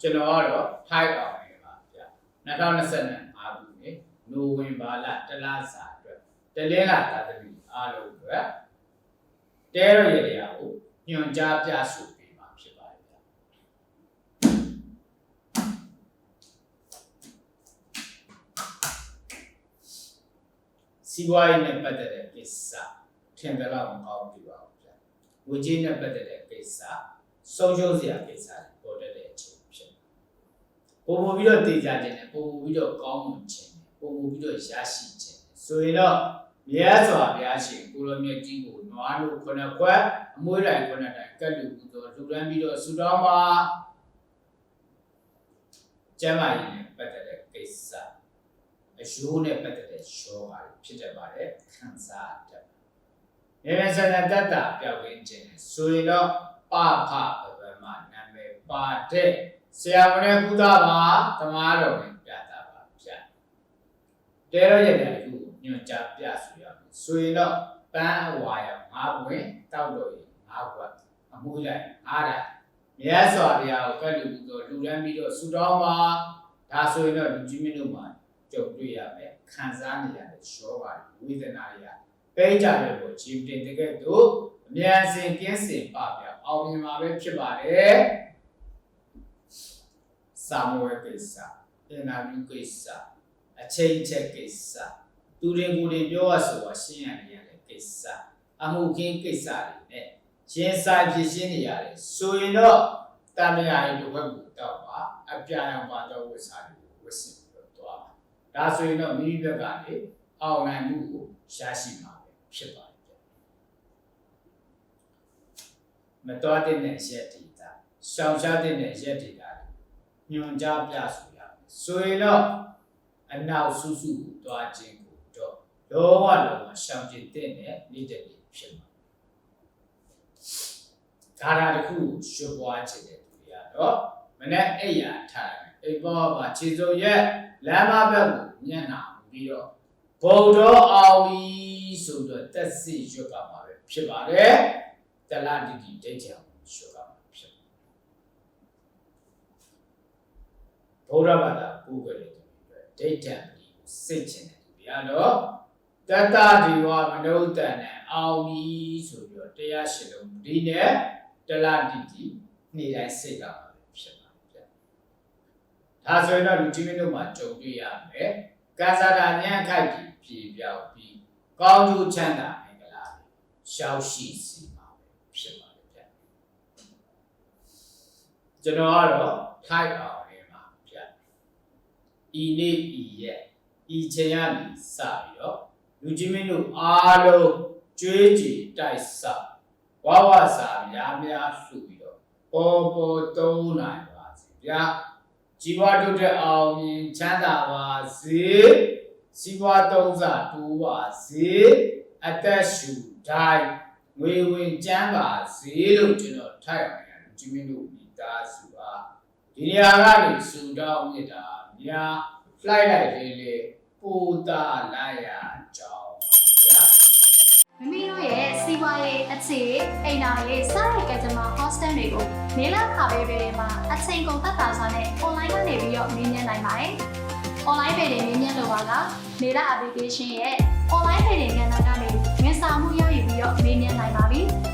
ကျွန်တော်ကတော့ high အောင်နေပါဗျာ2025ခုနှစ်နိုဝင်ဘာလတလစာအတွက်တလင်းလာတာတည်းအားလုံးအတွက်တဲရရရကိုညွှန်ကြားပြဆိုပေးမှာဖြစ်ပါတယ်ဗျာစီးပွားရေးနဲ့ပတ်သက်တဲ့ကိစ္စထင်တယ်လို့မကောင်းဘူးပါဘူးဗျာ။ဝေကြီးနဲ့ပတ်သက်တဲ့ကိစ္စဆုံးရှုံးစရာကိစ္စတွေပေါ်တတ်တဲ့အချိန်ဖြစ်တယ်။ ပုံပုံပြီးတော့တည်ကြခြင်းနဲ့ပုံပုံပြီးတော့ကောင်းမွန်ခြင်းနဲ့ပုံပုံပြီးတော့ရရှိခြင်းနဲ့ဆိုရင်တော့မြတ်စွာဘုရားရှင်ကိုလိုမြတ်ကြီးကိုနွားလို့ခုနှစ်ခွက်အမွှေးတိုင်းခုနှစ်တိုင်းကတ်လူပူဇော်လူရန်ပြီးတော့ဆူတောင်းပါကျမ်းမာရေးနဲ့ပတ်သက်တဲ့ကိစ္စအယိုးနဲ့ပတ်သက်တဲ့ရောဂါတွေဖြစ်တတ်ပါတယ်ခံစားတတ်တယ်။မြေမြဆန္ဒတတ္တပြောက်ရင်းခြင်းနဲ့ဆိုရင်တော့ပဖဘဗမနာမည်ပါတဲ့ ဆရာမနဲ့ကုသပါသမားတော်နဲ့ပြတာပါဗျာ။တဲရရဲ့တဲ့အခုညွန်ကြားပြဆိုရမယ်။ဆိုရင်တော့ပန်းအဝါရငါးပွင့်တောက်တော်ရင်ငါးခွက်အမှုလိုက်အားရမြတ်စွာဘုရားကိုကတ်လူပူဇော်လူရမ်းပြီးတော့ဆူတောင်းပါဒါဆိုရင်တော့လူကြီးမင်းတို့မှာကြုံတွေ့ရမယ်ခံစားနေရတဲ့ရောဂါတွေဝေဒနာတွေကပိကြတဲ့ကိုဂျင်းတင်တကယ်တော့အမြန်စင်ကင်းစင်ပပြအောင်မြင်မှာပဲဖြစ်ပါတယ် စာမဝဲကိစ္စအင်တာဗျူးကိစ္စအချိန်ချက်ကိစ္စသူတွေကိုယ်တွေပြောရဆိုတာရှင်းရနေရတဲ့ကိစ္စအမှုခင်းကိစ္စတွေနဲ့ရင်ဆိုင်ဖြစ်ရှင်းနေရတယ်ဆိုရင်တော့တန်မြာရေးတစ်ဝက်ကိုတောက်ပါအပြာရောင်ပါတော့ဝတ်စားတွေကိုဝတ်ဆင်ပြီးတော့တွားပါဒါဆိုရင်တော့မိမိဘက်ကနေအောင်နိုင်မှုကိုရရှိမှာပဲဖြစ်ပါတယ်မတော်တဲ့နဲ့ရက်တည်တာရှောင်ရှားတဲ့နဲ့ရက်တည်တာ ညွန်ကြားပြဆိုရမယ်ဆိုရင်တော့အနောက်စုစုကိုတွားခြင်းကိုတော့လုံးဝလုံးဝရှောင်ကျင်တဲ့နဲ့နေတဲ့နေ့ဖြစ်မှာဒါရာတစ်ခုရွှေပွားခြင်းတဲ့သူတွေကတော့မနေ့အိပ်ရာထားတယ်အိပ်ပေါ်မှာခြေစုံရက်လမ်းမဘက်ကိုမျက်နှာပြီးတော့ဘုံတော်အောင်ပြီဆိုတော့တက်စီရွတ်ကမှာပဲဖြစ်ပါတယ်တလတိတိဒိဋ္ဌိအောင်ရွတ်က မှာဖြစ်ဘုရားဘာသာပူကြတဲ့သူတွေဒိဋ္ဌံဒီကိုစိတ်ချင်တယ်သူတွေကတော့တတ္တဒီဝမနုဿတန်နဲ့အောင်ပြီဆိုပြီးတော့တရားရှိလုံးဒီနဲ့တလတိတိနေ့တိုင်းစိတ်ကမှာပဲဖြစ်ပါတယ်ဒါဆိုရင်တော့လူကြီးမင်းတို့မှာကြုံတွေ့ရမယ်။ကာသတာညံ့ခိုက်ပြီးပြေပြောက်ပြီးကောင်းကျိုးချမ်းသာမင်္ဂလာတွေရှောက်ရှိစီမှာပဲဖြစ်ပါတယ်ဗျ။ကျွန်တော်ကတော့ထိုက်အောင်နေမှာဗျ။ ဤနေ့ဤရက်ဤချိန်ကနေစပြီးတော့လူကြီးမင်းတို့အားလုံးကြွေးကြည်တိုက်ဆဝဝစာများများလှူပြီးတော့ပေါ်ပေါ်သုံးနိုင်ပါစေဗျာ။ជីវတုတ်တဲ့အောင်မြင်ချမ်းသာပါစေစီးပွားသုံးစာတိုးပါစေအသက်ရှူတိုင်းငွေဝင်ကျန်းပါစေလို့ကျွန်တော်ထိုက်အောင်ရတယ်ဒီမင်းတို့မိသားစုပါဒီနေရာကနေစူတောင်းမြစ်တာ များလှိုက်လိုက်လေးလေးပူတာလိုက်ရကြောင်းပါဗျာမိမိတို့ရဲ့စီးပွားရေးအခြေအိမ်နာရေးစတဲ့ကကြမ္မာ hostel တွေကိုနေလာခါပေးပေးတွေမှာအချိန်ကုန်သက်သာစွာနဲ့ online ကနေပြီးတော့မြင်မြင်နိုင်ပါတယ်။ online ပေတွေမြင်မြင်လို့ပါကနေလာ application ရဲ့ online ပေတွေကဏ္ဍကနေဝန်ဆောင်မှုရယူပြီးတော့မြင်မြင်နိုင်ပါပြီ။